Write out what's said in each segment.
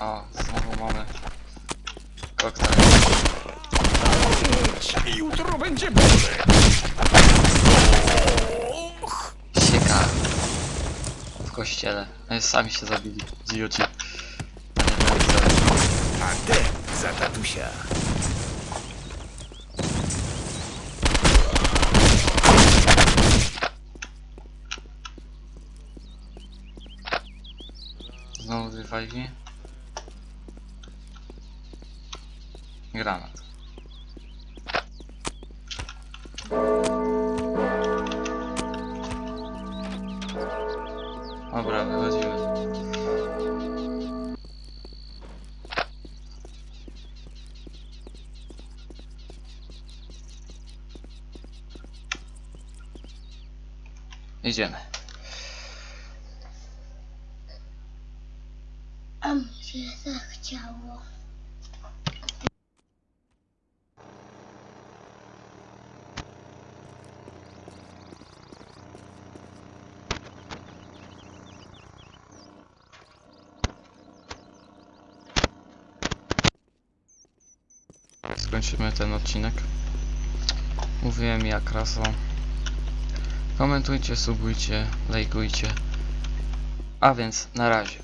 O, znowu mamy koktajl. Jutro będzie Boże. Sieka. W kościele. No, Sami się zabili. Idioci. A ty za tatusia. Znowu dwie fajki. Granat. Dobra, wychodzimy. Idziemy. A skończymy ten odcinek. Mówiłem jak rasą. Komentujcie, subujcie, lajkujcie. A więc na razie.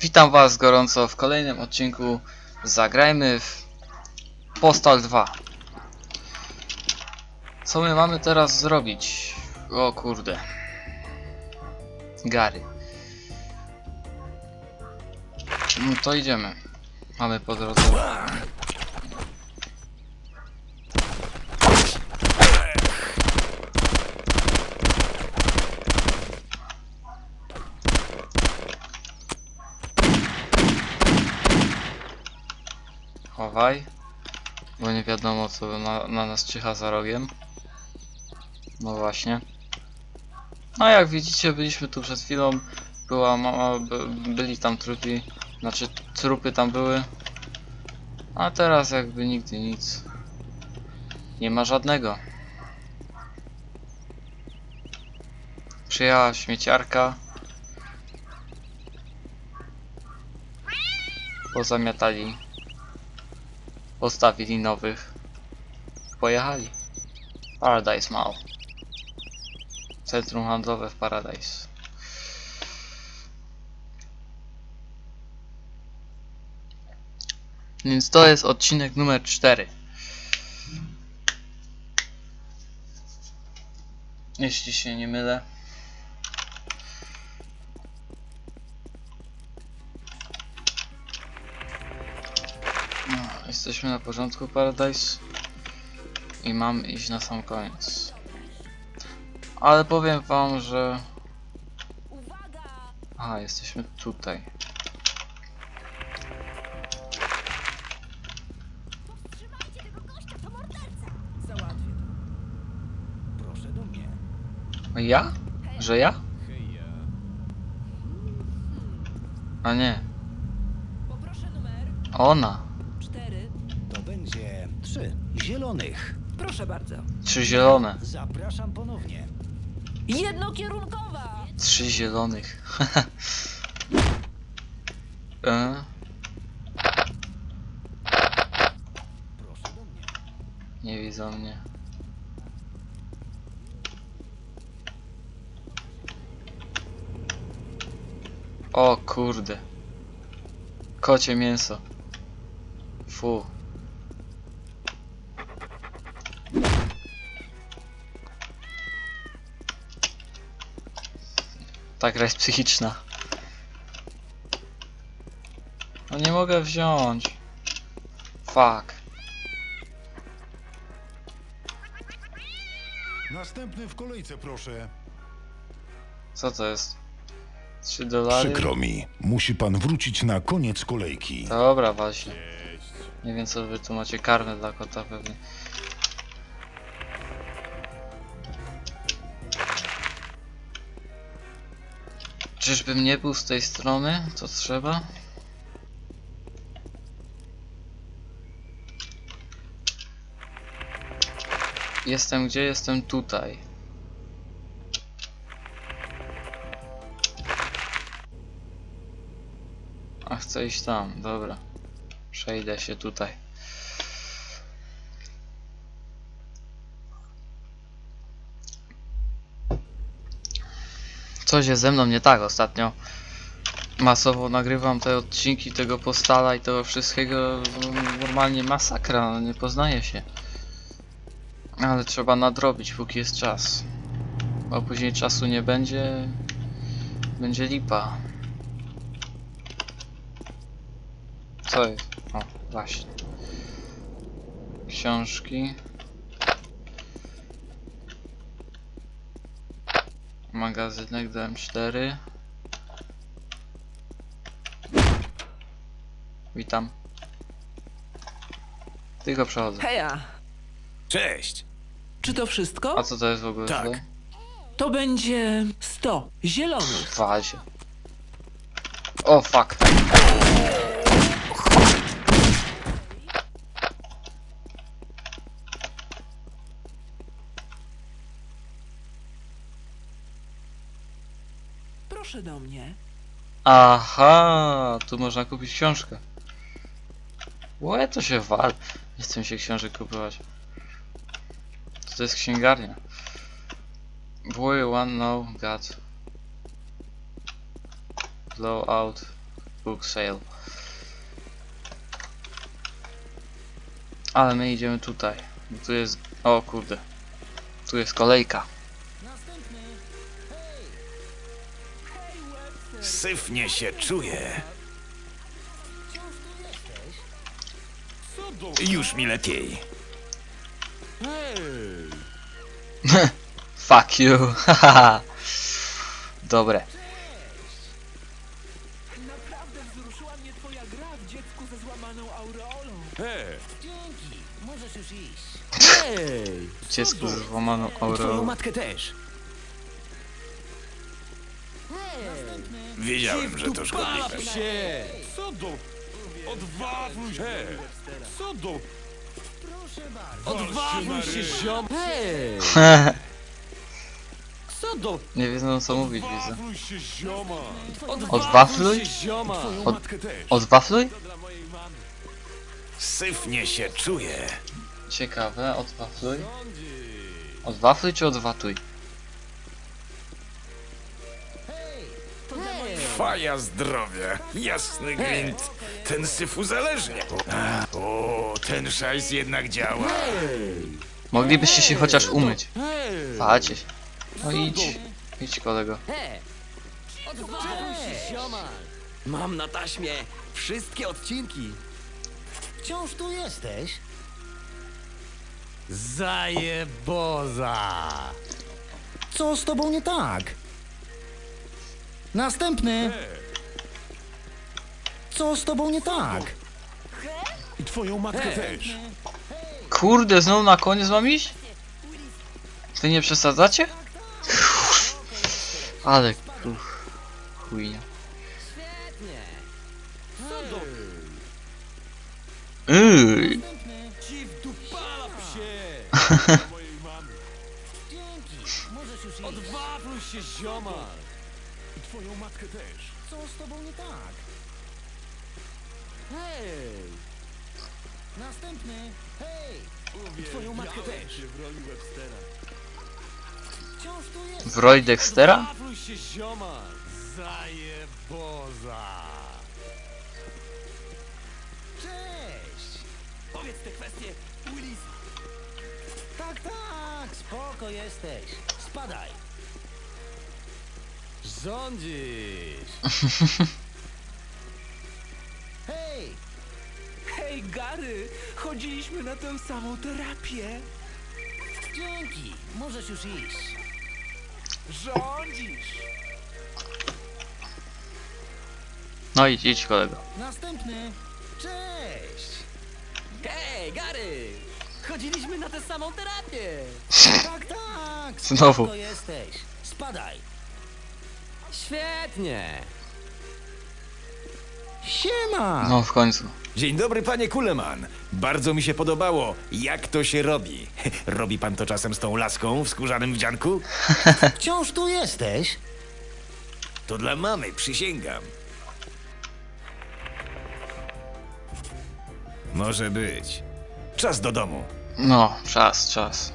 Witam was gorąco w kolejnym odcinku Zagrajmy w Postal 2. Co my mamy teraz zrobić? O kurde. Gary. No to idziemy. Mamy po drodze Chowaj. Bo nie wiadomo co na, na nas czyha za rogiem. No właśnie. No jak widzicie byliśmy tu przed chwilą. Była mama, by, byli tam trupy. Znaczy trupy tam były. A teraz jakby nigdy nic. Nie ma żadnego. Przyjechała śmieciarka. Pozamiatali Postawili nowych. Pojechali. Paradise Mall. Centrum handlowe w Paradise. Więc to jest odcinek numer 4. Jeśli się nie mylę. Jesteśmy na porządku Paradise i mam iść na sam koniec. Ale powiem wam, że... Aha, jesteśmy tutaj. Trzymajcie tego gościa, to morderca! Załatwię to. Proszę do mnie. Ja? Że ja? A nie, Poproszę numer ona. Zielonych. Proszę bardzo. Trzy zielone. Zapraszam ponownie. Jednokierunkowa! Trzy zielonych. e? Proszę do mnie. Nie widzą mnie. O kurde. Kocie mięso. Fu. Ta gra jest psychiczna. No nie mogę wziąć. Fuck. Następny w kolejce, proszę. Co to jest? 3 dolary? Przykro mi, musi pan wrócić na koniec kolejki. Dobra, właśnie. Nie wiem co wy tu macie karne dla kota pewnie. Czyżbym nie był z tej strony? Co trzeba? Jestem gdzie? Jestem tutaj. A chcę iść tam, dobra. Przejdę się tutaj. Coś jest ze mną nie tak ostatnio. Masowo nagrywam te odcinki tego postala i tego wszystkiego. no, Normalnie masakra, no, nie poznaje się. Ale trzeba nadrobić, póki jest czas. Bo później czasu nie będzie. Będzie lipa. Co jest? O, właśnie. Książki. Magazynek DM4. Witam. Tylko przechodzę. Heja! Cześć! Czy to wszystko? A co to jest w ogóle Tak. To będzie 100 zielonych. W wazie. O fuck. Proszę do mnie. Aha, tu można kupić książkę. Łe, to się wal. Nie chcę się książek kupować. To jest księgarnia? Boy one now got blowout book sale. Ale my idziemy tutaj. Tu jest. O kurde. Tu jest kolejka. Syfnie się czuję. Już mi lepiej. Fuck you. haha. Dobre. Naprawdę wzruszyła mnie twoja gra w dziecku ze złamaną aureolą. Możesz już iść. Dziecku z złamaną Twoją aureolą. matkę też. Wiedziałem, że to szkodliwe. Co do... Odwawluj się! Co do... Odwawluj się, ziom! Co do... Nie wiedzą co mówić, widzę. Odwawluj się, zioma! Odwafluj? zioma! Twoją Od- matkę też! Odwafluj? Syfnie się czuję. Ciekawe, odwafluj. Odwafluj czy odwatuj? Faja zdrowia. Jasny gwint. Ten syf uzależnia. A, O, ten szajs jednak działa. Moglibyście się chociaż umyć. Facie się. No idź. Idź kolego. Mam na taśmie wszystkie odcinki. Wciąż tu jesteś? Zajeboza! Co z tobą nie tak? Następny! Co z tobą nie tak? I twoją matkę też! Kurde, znowu na koniec mam iść? Wy nie przesadzacie? Ale uff, chujnia. Yy, psie! Możesz już iść. Się, zioma! Twoją matkę też! Co z tobą nie tak? Hej! Następny! Hej! Twoją matkę też! Wciąż tu jesteś? w roli Dextera? Się, zioma! Zajeboza! Cześć! Powiedz te kwestie Willis! Tak, tak! Spoko jesteś. Spadaj. Rządzisz! Hej! Hej, Gary! Chodziliśmy na tę samą terapię. Dzięki! Możesz już iść. Rządzisz! No idź, idź kolego. Następny! Cześć! Hej, Gary! Chodziliśmy na tę samą terapię! Tak, tak! Znowu. Spoko jesteś. Spadaj. Świetnie! Siema! No w końcu. Dzień dobry, panie Kuleman. Bardzo mi się podobało, jak to się robi. Robi pan to czasem z tą laską w skórzanym wdzianku? Wciąż tu jesteś? To dla mamy, przysięgam. Może być. Czas do domu. No, czas, czas.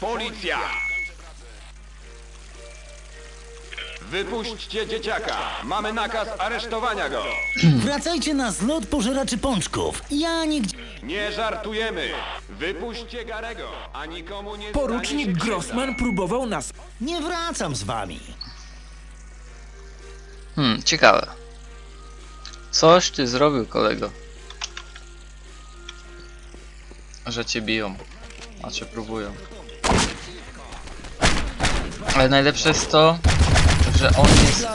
Policja! Wypuśćcie dzieciaka! Mamy nakaz aresztowania go! Wracajcie na zlot pożeraczy pączków. Ja nigdzie... Nie żartujemy! Wypuśćcie Garego, a nikomu nie Porucznik Grossman próbował nas Nie wracam z wami. Hmm, ciekawe. Coś ty zrobił, kolego. Że cię biją. A cię próbują. Ale najlepsze jest to, że on jest,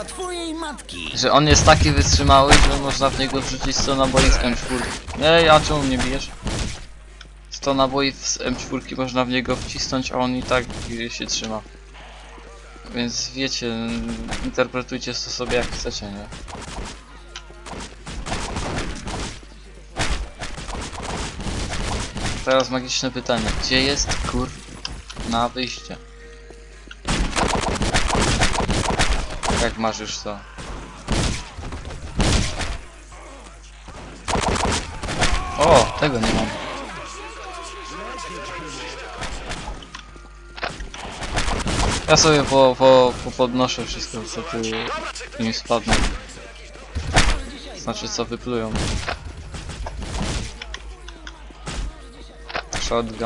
że on jest taki wytrzymały, że można w niego wrzucić 100 naboi z M4. Ej, a czemu mnie bijesz? 100 naboi z M4 można w niego wcisnąć, a on i tak się trzyma. Więc wiecie, interpretujcie to sobie jak chcecie, nie? Teraz magiczne pytanie. Gdzie jest kur... na wyjście? Jak masz już to? O, tego nie mam. Ja sobie po, po, po podnoszę wszystko, co tu im spadnie. Znaczy, co wyplują. Shotgun.